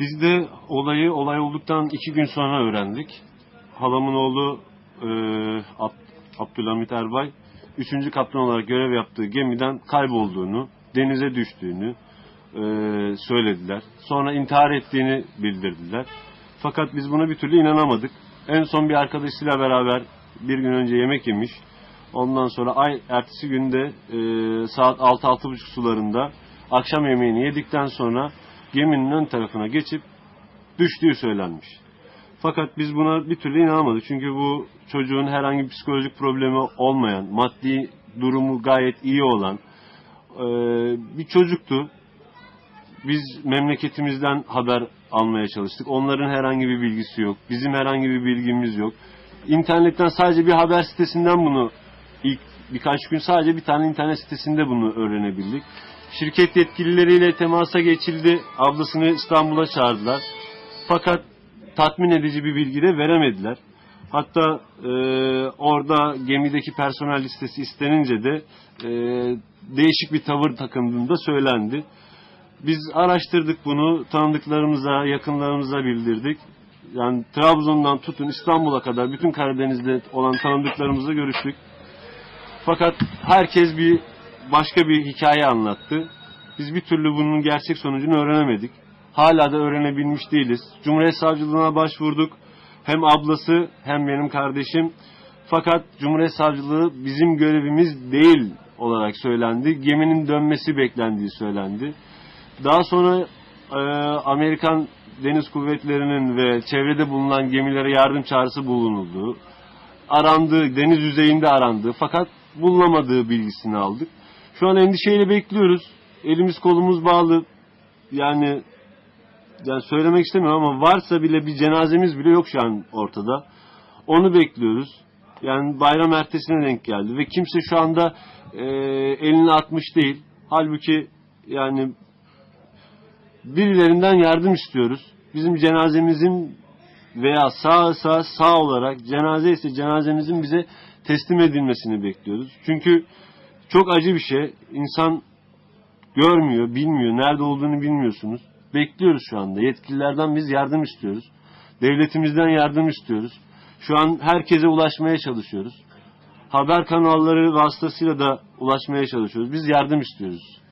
Biz de olayı olay olduktan iki gün sonra öğrendik. Halamın oğlu e, Ab- Abdülhamit Erbay, üçüncü kaptan olarak görev yaptığı gemiden kaybolduğunu, denize düştüğünü e, söylediler. Sonra intihar ettiğini bildirdiler. Fakat biz buna bir türlü inanamadık. En son bir arkadaşıyla beraber bir gün önce yemek yemiş. Ondan sonra ay ertesi günde e, saat 6-6.30 sularında akşam yemeğini yedikten sonra geminin ön tarafına geçip düştüğü söylenmiş. Fakat biz buna bir türlü inanamadık. Çünkü bu çocuğun herhangi bir psikolojik problemi olmayan, maddi durumu gayet iyi olan e, bir çocuktu. Biz memleketimizden haber almaya çalıştık. Onların herhangi bir bilgisi yok. Bizim herhangi bir bilgimiz yok. İnternetten sadece bir haber sitesinden bunu ilk birkaç gün sadece bir tane internet sitesinde bunu öğrenebildik. Şirket yetkilileriyle temasa geçildi. Ablasını İstanbul'a çağırdılar. Fakat tatmin edici bir bilgi de veremediler. Hatta e, orada gemideki personel listesi istenince de e, değişik bir tavır takındığında söylendi. Biz araştırdık bunu, tanıdıklarımıza, yakınlarımıza bildirdik. Yani Trabzon'dan tutun İstanbul'a kadar bütün Karadeniz'de olan tanıdıklarımızla görüştük. Fakat herkes bir başka bir hikaye anlattı. Biz bir türlü bunun gerçek sonucunu öğrenemedik. Hala da öğrenebilmiş değiliz. Cumhuriyet Savcılığına başvurduk. Hem ablası hem benim kardeşim. Fakat Cumhuriyet Savcılığı bizim görevimiz değil olarak söylendi. Geminin dönmesi beklendiği söylendi. Daha sonra e, Amerikan Deniz Kuvvetleri'nin ve çevrede bulunan gemilere yardım çağrısı bulunuldu. Arandığı, deniz yüzeyinde arandığı fakat bulunamadığı bilgisini aldık. Şu an endişeyle bekliyoruz. Elimiz kolumuz bağlı. Yani yani söylemek istemiyorum ama varsa bile bir cenazemiz bile yok şu an ortada. Onu bekliyoruz. Yani bayram ertesine denk geldi ve kimse şu anda e, elini atmış değil. Halbuki yani birilerinden yardım istiyoruz. Bizim cenazemizin veya sağ sağ sağ olarak cenaze ise cenazemizin bize teslim edilmesini bekliyoruz. Çünkü çok acı bir şey. İnsan görmüyor, bilmiyor, nerede olduğunu bilmiyorsunuz. Bekliyoruz şu anda. Yetkililerden biz yardım istiyoruz. Devletimizden yardım istiyoruz. Şu an herkese ulaşmaya çalışıyoruz. Haber kanalları vasıtasıyla da ulaşmaya çalışıyoruz. Biz yardım istiyoruz.